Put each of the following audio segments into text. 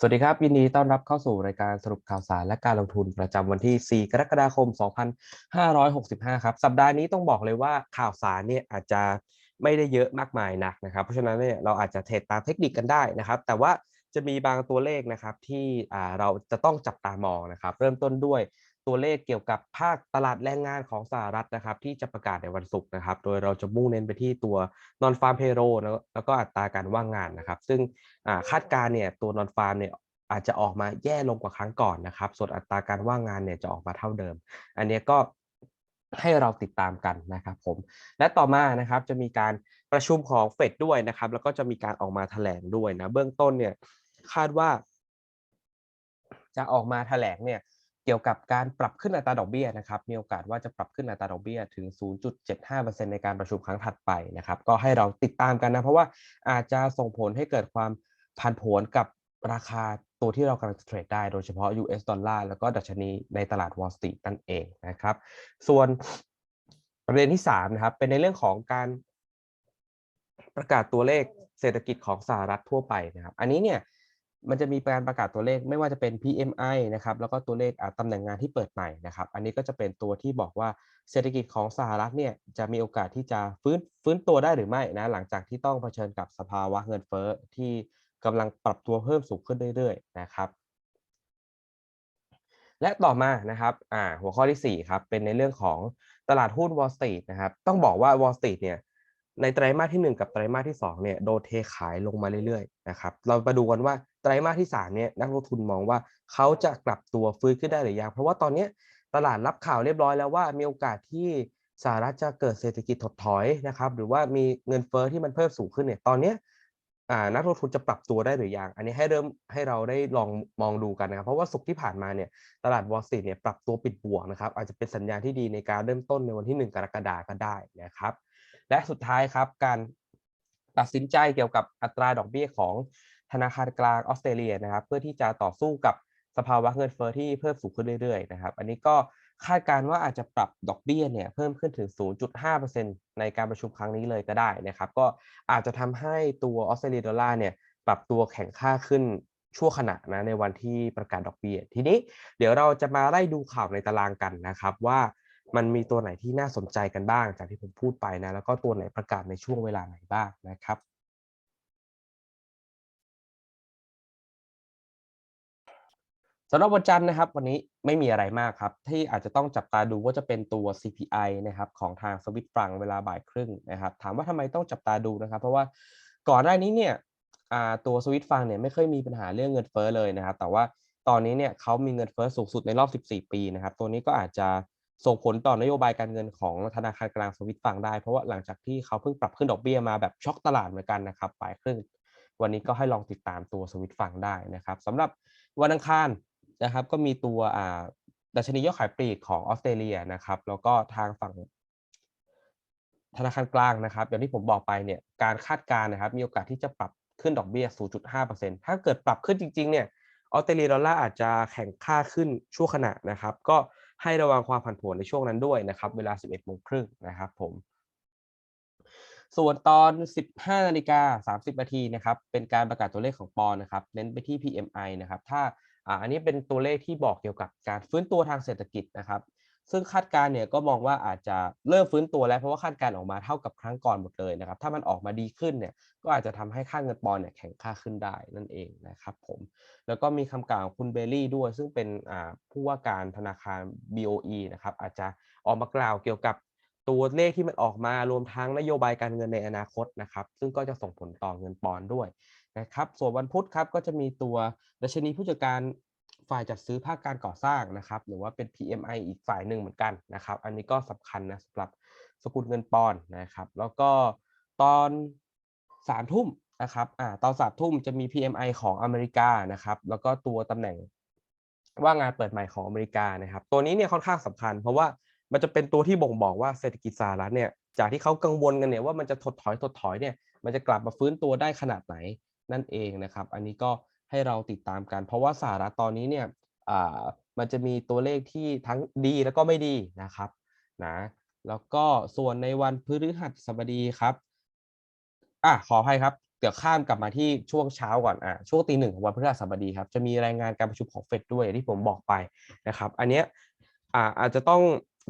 สวัสดีครับ ยินดีต้อนรับเข้าสู่รายการสรุปข่าวสารและการลงทุนประจำวันที่ 4 กรกฎาคม 2565 ครับ สัปดาห์นี้ต้องบอกเลยว่าข่าวสารเนี่ยอาจจะไม่ได้เยอะมากมายนักนะครับ เพราะฉะนั้นเนี่ยเราอาจจะเทรดตามเทคนิคกันได้นะครับ แต่ว่าจะมีบางตัวเลขนะครับที่เราจะต้องจับตามองนะครับ เริ่มต้นด้วย ตัวเลขเกี่ยวกับภาคตลาดแรงงานของสหรัฐนะครับ ที่จะประกาศในวันศุกร์นะครับ โดยเราจะมุ่งเน้นไปที่ตัว non farm payroll แล้วก็อัตราการว่างงานนะครับ ซึ่งคาดการณ์เนี่ยตัว non farm เนี่ยอาจจะออกมาแย่ลงกว่าครั้งก่อนนะครับ ส่วนอัตราการว่างงานเนี่ยจะออกมาเท่าเดิม อันนี้ก็ให้เราติดตามกันนะครับผม และต่อมานะครับจะมีการประชุมของเฟดด้วยนะครับ แล้วก็จะมีการออกมาแถลงด้วยนะ เบื้องต้นเนี่ยคาดว่า จะออกมาแถลงเนี่ย เกี่ยวกับการปรับขึ้นอัตราดอกเบี้ยนะครับมีโอกาสว่าจะปรับขึ้นอัตราดอกเบี้ยถึง 0.75%ในการประชุมครั้งถัดไปนะครับก็ให้เราติดตามกันนะเพราะว่าอาจจะส่งผลให้เกิดความผันผวนกับราคาตัวที่เรากำลังจะเทรดได้โดยเฉพาะ US ดอลลาร์แล้วก็ดัชนีในตลาด Wall Street นั่นเองนะครับ ส่วนประเด็นที่3นะครับเป็นในเรื่องของการประกาศตัวเลขเศรษฐกิจของสหรัฐทั่วไปนะครับ อันนี้เนี่ย มันจะมีการประกาศตัวเลขไม่ว่าจะเป็น PMI นะครับแล้วก็ตัวเลขตำแหน่งงานที่เปิดใหม่นะครับ อันนี้ก็จะเป็นตัวที่บอกว่าเศรษฐกิจของสหรัฐเนี่ยจะมีโอกาสที่จะฟื้นฟื้นตัวได้หรือไม่นะหลังจากที่ต้องเผชิญกับสภาวะเงินเฟ้อที่กำลังปรับตัวเพิ่มสูงขึ้นเรื่อยๆนะครับและต่อมานะครับอ่าหัวข้อที่4ครับเป็นในเรื่องของตลาดหุ้น Wall Street นะครับต้องบอกว่า Wall Street เนี่ย ในไตรมาสที่ 1 กับไตรมาสที่2เนี่ยโดเทขายลงมาเรื่อยๆนะครับเรามาดูกันว่าไตรมาสที่3เนี่ยนักลงทุนมองว่าเขาจะกลับตัวฟื้นขึ้นได้หรือยังเพราะว่าตอนนี้ตลาดรับข่าวเรียบร้อยแล้วว่ามีโอกาสที่สหรัฐจะเกิดเศรษฐกิจถดถอยนะครับหรือว่ามีเงินเฟ้อที่มันเพิ่มสูงขึ้นเนี่ยตอนนี้นักลงทุนจะปรับตัวได้หรือยัง อันนี้ให้เริ่มให้เราได้ลองมองดูกันนะครับ เพราะว่าสุกที่ผ่านมาเนี่ยตลาดวอลสตรีทเนี่ยปรับตัวปิดบวกนะครับอาจจะเป็นสัญญาณที่ดีในการเริ่มต้นในวันที่ 1 กรกฎาคมก็ได้นะครับ และสุดท้ายครับการตัดสินใจเกี่ยวกับอัตราดอกเบี้ยของธนาคารกลางออสเตรเลียนะครับ เพื่อที่จะต่อสู้กับสภาวะเงินเฟ้อที่เพิ่มสูงขึ้นเรื่อยๆนะครับ อันนี้ก็คาดการณ์ว่าอาจจะปรับดอกเบี้ยเนี่ยเพิ่มขึ้นถึง 0.5%ในการประชุมครั้งนี้เลยก็ได้นะครับ ก็อาจจะทำให้ตัวออสเตรเลียดอลลาร์เนี่ยปรับตัวแข็งค่าขึ้นชั่วขณะนะในวันที่ประกาศดอกเบี้ย ทีนี้เดี๋ยวเราจะมาไล่ดูข่าวในตารางกันนะครับว่า มันมีตัวไหนที่น่าสนใจกันบ้างจากที่ผมพูดไปนะแล้วก็ตัวไหนประกาศในช่วงเวลาไหนบ้างนะครับสำหรับวันจันทร์นะครับ วันนี้ไม่มีอะไรมากครับ ที่อาจจะต้องจับตาดูว่าจะเป็นตัว CPI นะครับของทางสวิตฟรังเวลาบ่ายครึ่งนะครับ ถามว่าทำไมต้องจับตาดูนะครับ เพราะว่าก่อนหน้านี้เนี่ยตัวสวิตฟรังเนี่ยไม่เคยมีปัญหาเรื่องเงินเฟ้อเลยนะครับ แต่ว่าตอนนี้เนี่ยเขามีเงินเฟ้อสูงสุดในรอบ 14 ปีนะครับ ตัวนี้ก็อาจจะ ส่งผลต่อนโยบายการเงินของธนาคารกลางสวิตฟังได้ เพราะว่าหลังจากที่เขาเพิ่งปรับขึ้นดอกเบี้ยมาแบบช็อกตลาดเหมือนกันนะครับบ่ายครึ่งวันนี้ก็ให้ลองติดตามตัวสวิตฟังได้นะครับสำหรับวันอังคารนะครับก็มีตัวอ่าดัชนียอดขายปลีกของออสเตรเลียนะครับแล้วก็ทางฝั่งธนาคารกลางนะครับอย่างที่ผมบอกไปเนี่ยการคาดการณ์นะครับ มีโอกาสที่จะปรับขึ้นดอกเบี้ย 0.5%ถ้าเกิดปรับขึ้นจริงๆเนี่ยออสเตรเลียดอลลาร์อาจจะแข่งค่าขึ้นชั่วขณะนะครับ ก็ ให้ระวังความผันผวนในช่วงนั้นด้วยนะครับ เวลา 11โมงครึ่งนะครับผม ส่วนตอน 15นาฬิกา30นาทีนะครับ เป็นการประกาศตัวเลขของปอนนะครับ เน้นไปที่ PMI นะครับ ถ้าอันนี้เป็นตัวเลขที่บอกเกี่ยวกับการฟื้นตัวทางเศรษฐกิจนะครับ ซึ่งคาดการณ์เนี่ยก็มองว่าอาจจะเริ่มฟื้นตัวแล้วเพราะว่าคาดการณ์ออกมาเท่ากับครั้งก่อนหมดเลยนะครับ ถ้ามันออกมาดีขึ้นเนี่ยก็อาจจะทำให้ค่าเงินปอนด์เนี่ยแข็งค่าขึ้นได้นั่นเองนะครับผมแล้วก็มีคำกล่าวของคุณเบลลี่ด้วย ซึ่งเป็นผู้ว่าการธนาคาร BOE นะครับอาจจะออกมากล่าวเกี่ยวกับตัวเลขที่มันออกมารวมทั้งนโยบายการเงินในอนาคตนะครับ ซึ่งก็จะส่งผลต่อเงินปอนด์ด้วยนะครับ ส่วนวันพุธครับก็จะมีตัวดัชนีผู้จัดการ ฝ่ายจัดซื้อภาคการก่อสร้างนะครับหรือว่าเป็น PMI อีกฝ่ายหนึ่งเหมือนกันนะครับ อันนี้ก็สำคัญนะสำหรับสกุลเงินปอนด์นะครับ แล้วก็ตอนสามทุ่มนะครับอ่าตอนสามทุ่มจะมี PMI ของอเมริกานะครับ แล้วก็ตัวตำแหน่งว่างงานเปิดใหม่ของอเมริกานะครับ ตัวนี้เนี่ยค่อนข้างสำคัญ เพราะว่ามันจะเป็นตัวที่บ่งบอกว่าเศรษฐกิจสหรัฐเนี่ยจากที่เขากังวลกันเนี่ยว่ามันจะถดถอยถดถอยเนี่ยมันจะกลับมาฟื้นตัวได้ขนาดไหนนั่นเองนะครับ อันนี้ก็ ให้เราติดตามกัน เพราะว่าสหรัฐตอนนี้เนี่ยอ่ามันจะมีตัวเลขที่ทั้งดีแล้วก็ไม่ดีนะครับนะแล้วก็ส่วนในวันพฤหัสบดีครับอะขออภัยครับเดี๋ยวข้ามกลับมาที่ช่วงเช้าก่อนอะช่วงตีหนึ่งของวันพฤหัสบดีครับ จะมีรายงานการประชุมของเฟดด้วยที่ผมบอกไปนะครับ อันเนี้ยอ่าอาจจะต้อง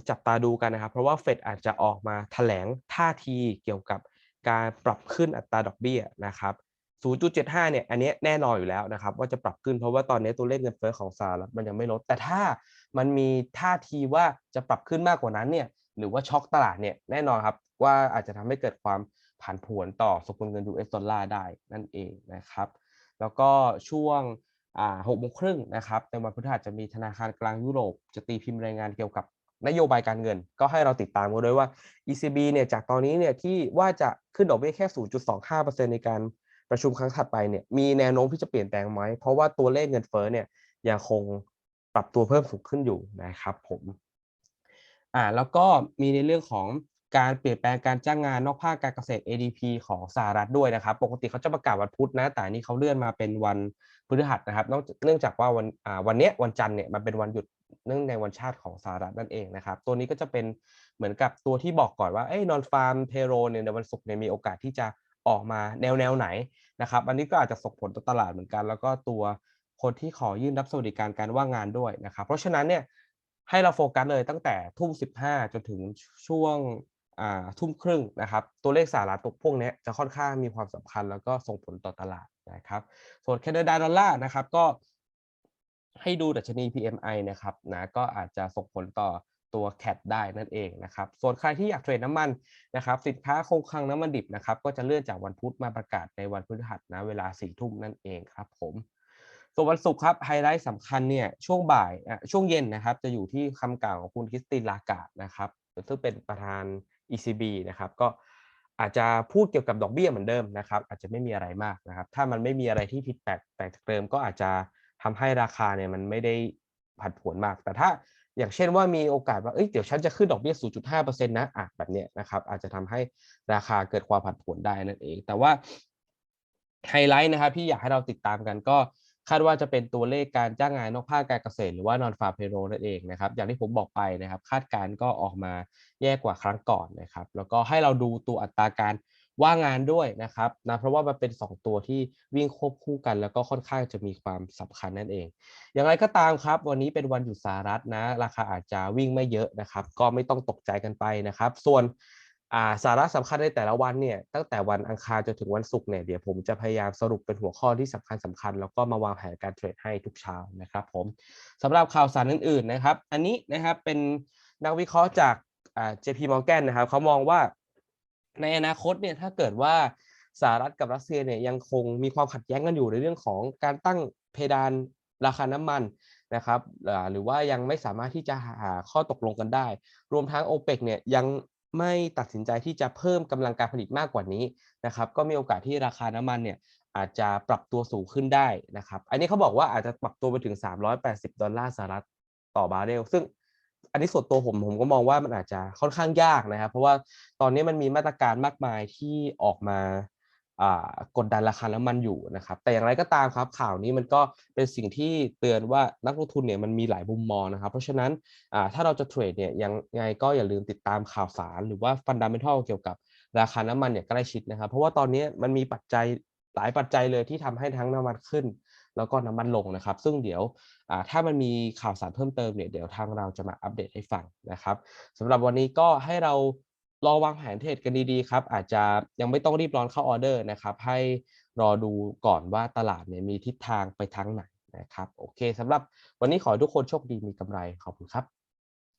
จับตาดูกันนะครับ เพราะว่าเฟดอาจจะออกมาแถลงท่าทีเกี่ยวกับการปรับขึ้นอัตราดอกเบี้ยนะครับ 0.75 เนี่ย อันนี้แน่นอนอยู่แล้วนะครับ ว่าจะปรับขึ้นเพราะว่าตอนนี้ตัวเลขเงินเฟ้อของสหรัฐมันยังไม่ลด แต่ถ้ามันมีท่าทีว่าจะปรับขึ้นมากกว่านั้นเนี่ย หรือว่าช็อกตลาดเนี่ย แน่นอนครับ ว่าอาจจะทำให้เกิดความผันผวนต่อสกุลเงิน US ดอลลาร์ได้นั่นเองนะครับ แล้วก็ช่วงหกโมงครึ่งนะครับ ในวันพฤหัสจะมีธนาคารกลางยุโรป จะตีพิมพ์รายงานเกี่ยวกับนโยบายการเงิน ก็ให้เราติดตามกันด้วยว่า ECB เนี่ย จากตอนนี้เนี่ยที่ว่าจะขึ้นดอกเบี้ยแค่ 0.25%ในการ ประชุมครั้งถัดไปเนี่ยมีแนวโน้มที่จะเปลี่ยนแปลงไหมเพราะว่าตัวเลขเงินเฟ้อเนี่ยยังคงปรับตัวเพิ่มสูงขึ้นอยู่นะครับผมอ่าแล้วก็มีในเรื่องของการเปลี่ยนแปลงการจ้างงานนอกภาคการเกษตร ADP ของสหรัฐด้วยนะครับ ปกติเขาจะประกาศวันพุธนะ แต่นี้เขาเลื่อนมาเป็นวันพฤหัสนะครับเนื่องจากว่าวันอ่าวันเนี้ยวันจันทร์เนี่ยมันเป็นวันหยุดเนื่องในวันชาติของสหรัฐนั่นเองนะครับ ตัวนี้ก็จะเป็นเหมือนกับตัวที่บอกก่อนว่าเอ้ยนอนฟาร์มเพโรเนี่ยในวันศุกร์เนี่ยมีโอกาสที่จะ ออกมาแนวแนวไหนนะครับ อันนี้ก็อาจจะส่งผลต่อตลาดเหมือนกัน แล้วก็ตัวคนที่ขอยื่นรับสวัสดิการการว่างงานด้วยนะครับ เพราะฉะนั้นเนี่ยให้เราโฟกัสเลยตั้งแต่ทุ่ม15จนถึงช่วงทุ่มครึ่งนะครับ ตัวเลขสหรัฐตกพวกนี้จะค่อนข้างมีความสำคัญ แล้วก็ส่งผลต่อตลาดนะครับ ส่วนแคนาดาดอลลาร์นะครับก็ให้ดูดัชนี PMI นะครับนะก็อาจจะส่งผลต่อ ตัว CAT ได้นั่นเองนะครับส่วนใครที่อยากเทรดน้ำมันนะครับสินค้าคงคลังน้ำมันดิบนะครับก็จะเลื่อนจากวันพุธมาประกาศในวันพฤหัสนะเวลา4ี่ทุ่มนั่นเองครับผมส่วนวันศุกร์ครับไฮไลท์สำคัญเนี่ยช่วงบ่ายอะช่วงเย็นนะครับจะอยู่ที่คำกล่าวของคุณคริสตินลากาดนะครับซึ่งเป็นประธาน ECB นะครับก็อาจจะพูดเกี่ยวกับดอกเบี้ยเหมือนเดิมนะครับ อาจจะไม่มีอะไรมากนะครับ ถ้ามันไม่มีอะไรที่ผิดแปลกแปลกจากเดิมก็อาจจะทำให้ราคาเนี่ยมันไม่ได้ผันผวนมาก แต่ถ้า อย่างเช่นว่ามีโอกาสว่า เอ้ย เดี๋ยวฉันจะขึ้นดอกเบี้ย 0.5%นะอะแบบเนี้ยนะครับ อาจจะทำให้ราคาเกิดความผันผวนได้นั่นเอง แต่ว่าไฮไลท์นะครับที่อยากให้เราติดตามกันก็คาดว่าจะเป็นตัวเลขการจ้างงานนอกภาคการเกษตร หรือว่านอนฟาร์เพโรนั่นเองนะครับ อย่างที่ผมบอกไปนะครับ คาดการณ์ก็ออกมาแย่กว่าครั้งก่อนนะครับ แล้วก็ให้เราดูตัวอัตราการ ว่างงานด้วยนะครับนะเพราะว่ามันเป็น 2 ตัวที่วิ่งควบคู่กัน แล้วก็ค่อนข้างจะมีความสำคัญนั่นเอง อย่างไรก็ตามครับ วันนี้เป็นวันหยุดสหรัฐนะ ราคาอาจจะวิ่งไม่เยอะนะครับ ก็ไม่ต้องตกใจกันไปนะครับ ส่วนาสาระสำคัญในแต่ละวันเนี่ยตั้งแต่วันอังคารจนถึงวันศุกร์เนี่ยเดี๋ยวผมจะพยายามสรุปเป็นหัวข้อที่สำคัญสำคัญ แล้วก็มาวางแผนการเทรดให้ทุกเช้านะครับผมสำหรับข่าวสารอื่นๆนะครับ อันนี้นะครับเป็นนักวิเคราะห์จากอ่า JP Morgan นะครับเขามองว่า ในอนาคตเนี่ยถ้าเกิดว่าสหรัฐกับรัสเซียเนี่ยยังคงมีความขัดแย้งกันอยู่ในเรื่องของการตั้งเพดานราคาน้ำมันนะครับหรือว่ายังไม่สามารถที่จะหาข้อตกลงกันได้ รวมทั้ง o p e ปเนี่ยยังไม่ตัดสินใจที่จะเพิ่มกำลังการผลิตมากกว่านี้นะครับก็มีโอกาสที่ราคาน้ำมันเนี่ยอาจจะปรับตัวสูงขึ้นได้นะครับ อันนี้เขาบอกว่าอาจจะปรับตัวไปถึง 380 ดอลลาร์สหรัฐต่อบาร์เรล ซึ่ง อันนี้ส่วนตัวผมผมก็มองว่ามันอาจจะค่อนข้างยากนะครับ เพราะว่าตอนนี้มันมีมาตรการมากมายที่ออกมากดดันราคาน้ำมันอยู่นะครับ แต่อย่างไรก็ตามครับข่าวนี้มันก็เป็นสิ่งที่เตือนว่านักลงทุนเนี่ยมันมีหลายมุมมองนะครับ เพราะฉะนั้นถ้าเราจะเทรดเนี่ยยังไงก็อย่าลืมติดตามข่าวสาร หรือว่าฟันดัมเบลทัลเกี่ยวกับราคาน้ำมันเนี่ยใกล้ชิดนะครับ เพราะว่าตอนนี้มันมีปัจจัยหลายปัจจัยเลยที่ทำให้ทั้งน้ำมันขึ้น แล้วก็น้ำมันลงนะครับ ซึ่งเดี๋ยวถ้ามันมีข่าวสารเพิ่มเติมเนี่ยเดี๋ยวทางเราจะมาอัปเดตให้ฟังนะครับสำหรับวันนี้ก็ให้เรารอวางแผนเทรดกันดีๆครับ อาจจะยังไม่ต้องรีบร้อนเข้าออเดอร์นะครับ ให้รอดูก่อนว่าตลาดเนี่ยมีทิศทางไปทางไหนนะครับ โอเคสำหรับวันนี้ขอให้ทุกคนโชคดีมีกำไรขอบคุณครับ